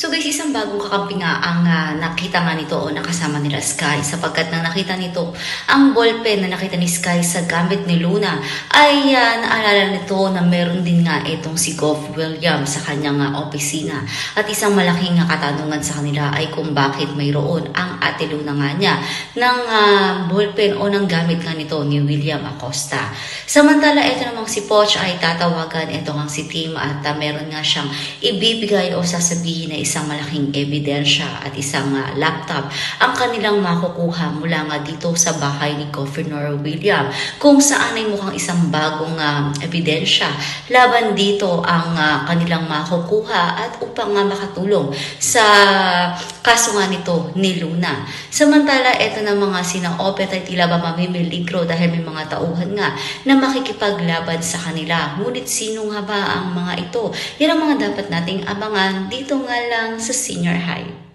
So guys, isang bagong kakampi nga ang ah, nakita nga nito o nakasama nila Sky sapagkat nang nakita nito ang ballpen na nakita ni Sky sa gamit ni Luna ay ah, naalala nito na meron din nga itong si Goff Williams sa kanyang ah, opisina at isang malaking nga katanungan sa kanila ay kung bakit mayroon ang ate Luna nga niya ng ah, ballpen o ng gamit nga nito ni William Acosta. Samantala, ito namang si Poch ay tatawagan ito nga si Tim at ah, meron nga siyang ibibigay o sasabihin na isang malaking ebidensya at isang ah, laptop ang kanilang makukuha mula nga dito sa bahay ni Governor William kung saan ay mukhang isang bagong ah, ebidensya laban dito ang ah, kanilang makukuha at upang nga makatulong sa kaso nga nito ni Luna. Samantala, ito na mga sina Opet ay tila ba mamimiligro dahil may mga tauhan nga na makikipaglaban sa kanila. Ngunit sino nga ba ang mga ito? Yan ang mga dapat nating abangan dito nga lang sa senior high.